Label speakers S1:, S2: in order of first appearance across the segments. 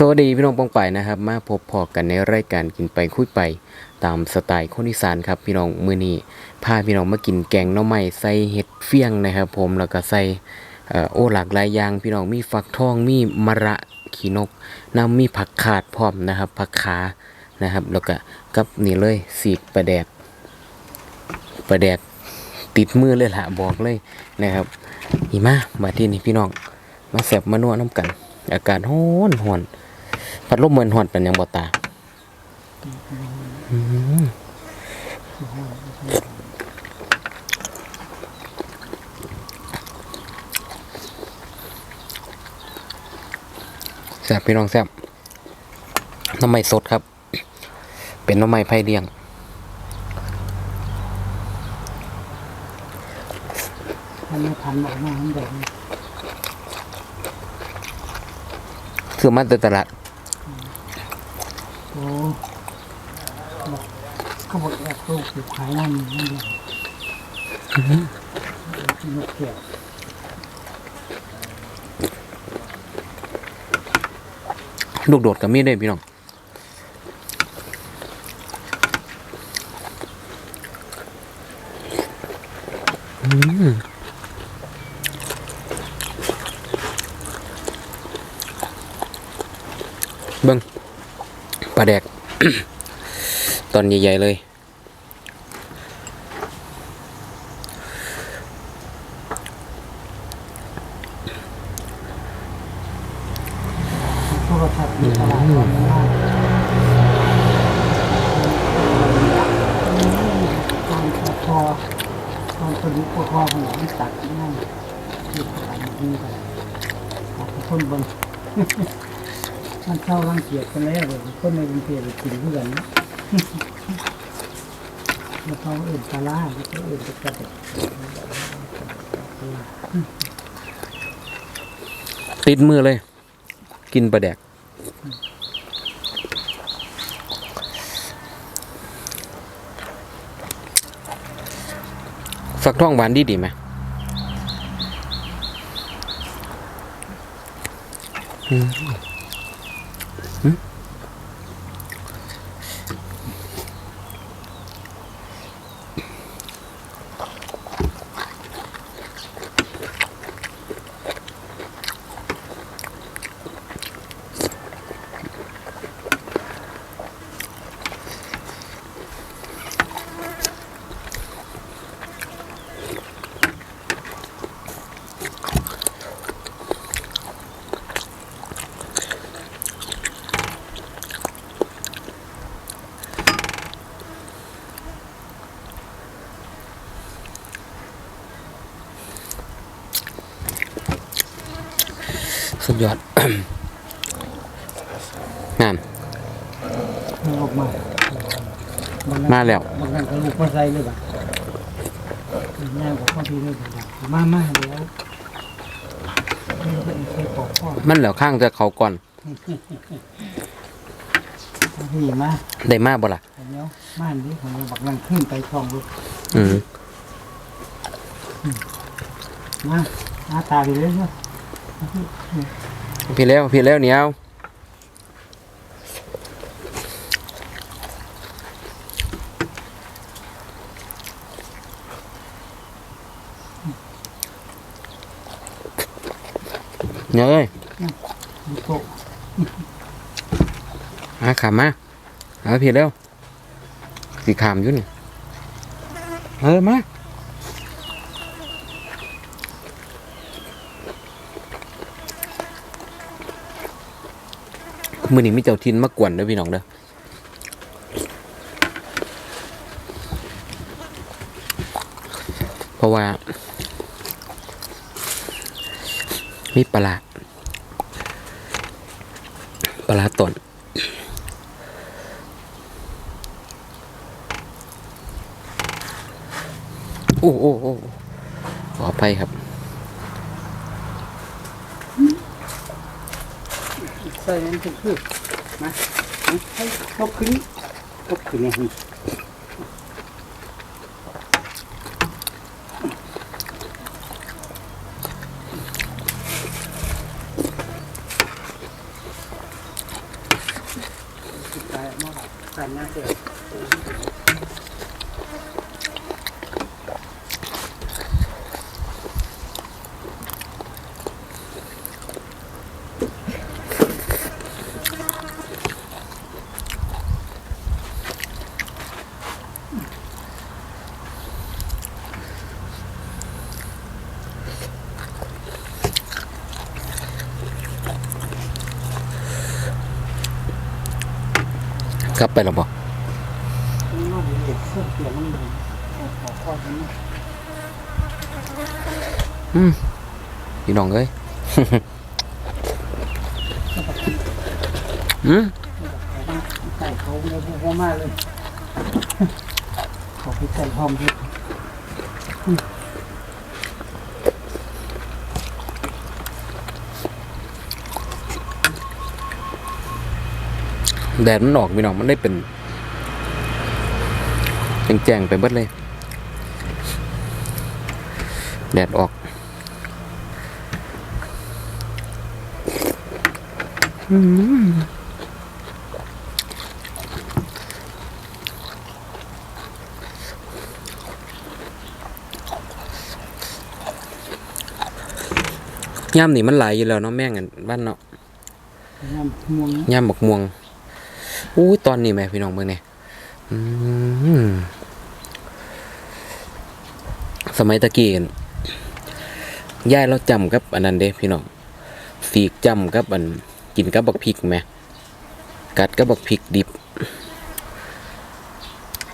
S1: สวัสดีพี่น้องปองไปนะครับ มาพบพอกันในรายการกินไปคุยไป ตามสไตล์คนอีสานครับพี่น้องมื้อนี้พาพี่น้องมากินแกงหน่อไม้ใส่เห็ดเฟี้ยงนะครับ ผมแล้วก็ใส่โอหลากหลายอย่างพี่น้องมีฟักทองมีมะระขีนกน้ำมีผักขาดพร้อมนะครับผักขานะครับ แล้วก็กับนี่เลยสีกประแดกประแดกติดมือเลยล่ะบอกเลยนะครับนี่มาบัดที่นี่พี่น้องมาแสบมานัวน้ำกัน อากาศร้อนร้อน พัดลมเหมือนร้อนเป็นหยังบ่ตาอืมแซ่บพี่น้องแซ่บน้ำไม้สดครับ เป็นน้ำไม้ไผ่เลี้ยง
S2: มันไม่ทันออกมาทั้งบบนี้
S1: อมาแต่ตลาด
S2: เขาบอกแอบลูกอยู่ขายนั่นนั่นแหละที่นกเกี่ยว
S1: ลูกโดดกับมีดได้พี่น้องเบิ้ง ปลาแดก ตอนใหญ่ๆเลย
S2: โทรศัพท์มีตลาดก่อนนะว่าตอนปพอตอนตัวนี้ปพอมันไม่ตัดง่ายที่ตลาดนี้กันตัดคนบน มันเข้ารังเกียจกันแล้วเลยคนในกรุงเทพกินเพื่อนนะแล้วเขาเอื่นปลาล่าแล้วก็เอื่นกระเด็ด
S1: ติดมือเลย กินปลาแดกฟักทองหวานดีดีไหมอืม สุดยอดงาน
S2: มันออกมา
S1: มาแล้ว
S2: บางครั้งก็ลูกมาใส่เลยบ่ะแม่บอกพ่อพี่เลยมามาเดี๋ยว
S1: มันแล้วข้างจะเขาก่อน
S2: พี่มา
S1: ได้มากบ่ล่ะ
S2: เดี๋ยวม่านดิของเราบักนั่งขึ้นไปช่องลูก
S1: อืม
S2: มาหน้าตาดีเลยเนาะ
S1: พี่แล้วพี่แล้วเหนียวเนียวเอ้ย
S2: มีโตะ
S1: มาขามมาเอาพี่แล้วสีขามอยู่นี่เออมา มือนี้มีเจ้าทินมากวนด้อพี่น้องเด้อเพราะว่า มีปลาปลาร้าตนโอ้โอ้โอ้ขออภัยครับ
S2: ใส่นั่นคือคือมาให้ยกขึ้นยกขึ้นนี่
S1: กลับไปแล้วบ่
S2: นอกเด็กเสื้อเปียกมันเลยขอข้อกันนะ
S1: อืมพี่น้องเอ้ยอืม
S2: ใส่เขาเยพวกมากเลยขอไปใส่หอมดิ
S1: แดดมันออกพี่น้องมันได้เป็นแจ้งๆไปเบิดเลย แดดออกอืมย่ำนี่มันหลายอยู่แล้วเนาะแม่งอันบ้านเนาะ
S2: น้ำม่วง
S1: ย่ำบักม่วง อู้ตอนนี้แม่พี่น้องเบิ่งเนี่ยสมัยตะกี้กันยายเราจำกับอันนั้นเด้พี่น้องสีกจำกับอันกินกับบักพริกไหมกัดกับบักพริกดิบ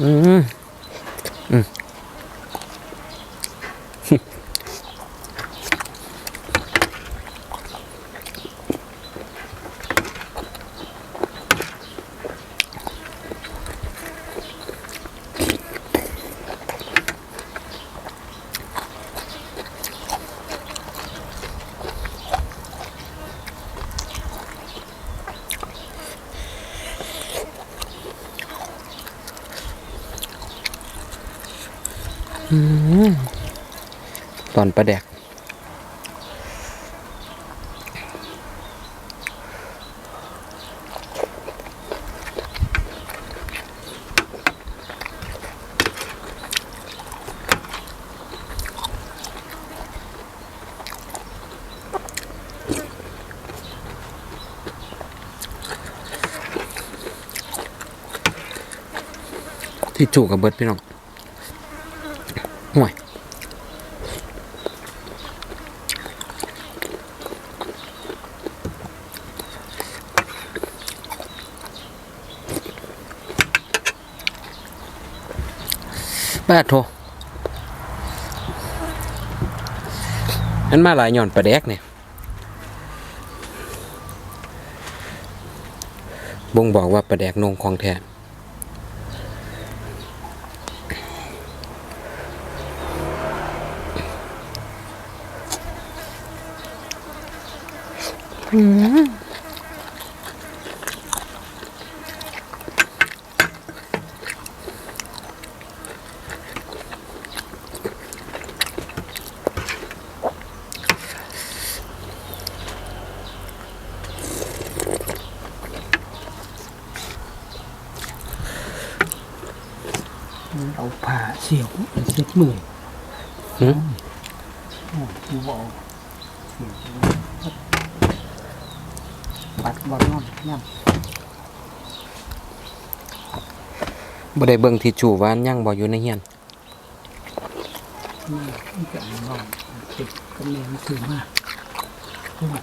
S1: อืมอืม ตอนประแดก ที่จูกับเบิร์ดพี่น้อง ห่วยบ้าโทนั้นมาหลายหย่อนประแดกเนี่ยบ่งบอกว่าประแดกนงของแท้
S2: เอาผ้าเสียวเช็ดมือ
S1: หืม
S2: โอ้กู บอกเสียวปัดบอลนอนย่ำ
S1: บ่ได้เบิ่งที่จูว่ายังบ่อยู่ในเฮียน
S2: นี่มันจะนอนเจ็บก็แม่มันซื้อมาโอ้ย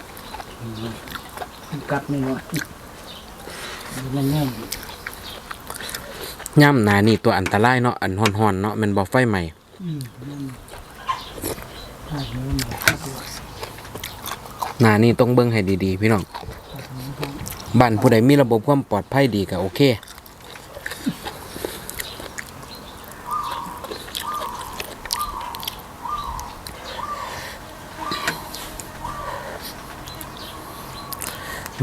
S2: มันกัดไม่น้อยมันแน่น
S1: ย่ำหนานี่ตัวอันตรายเนาะอันฮ้อนๆเนาะแมันบ่ไฟใหม่
S2: อืมนั่นถ้าเนื้อหมูถ้าตัว
S1: หนานี่ต้องเบิ่งให้ดีๆ พี่น้อง บ้านผู้ใดมีระบบความปลอดภัยดีก็โอเค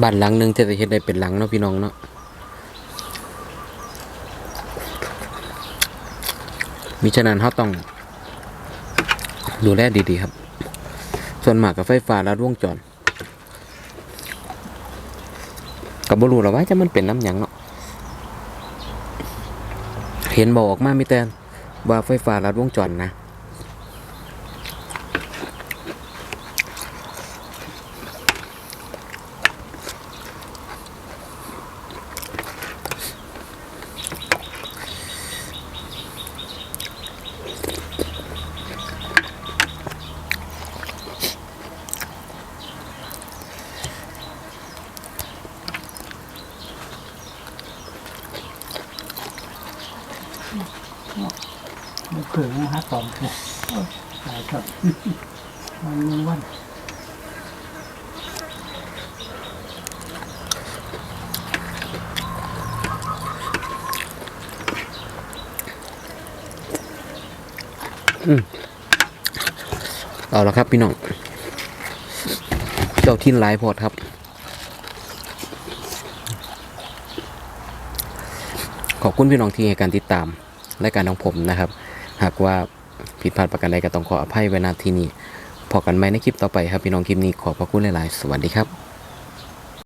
S1: บ้านหลังหนึ่งจะได้เฮ็ดได้เป็นหลังเนาะพี่น้องเนาะมิฉะนั้นเขาต้องดูแลดีๆครับ ส่วนมากกับไฟฟ้าและวงจร กับบรูเรอว่าจะมันเป็นน้ำหยังเนาะเห็นบอกออกมาไม่แต่ว่าไฟฟ้ารัดวงจรนะ
S2: มันเขิงนะฮะสองตัวโอ้ยตายครับมันมีวัน
S1: เอาละครับพี่น้อง เจ้าทินหลายโพดครับ ขอบคุณพี่น้องที่ให้การติดตามและการของผมนะครับ หากว่าผิดพลาดประการใดก็ต้องขออภัยไว้ณที่นี้พอกันไหมในคลิปต่อไปครับพี่น้องคลิปนี้ขอบพระคุณหลาย ๆ สวัสดีครับ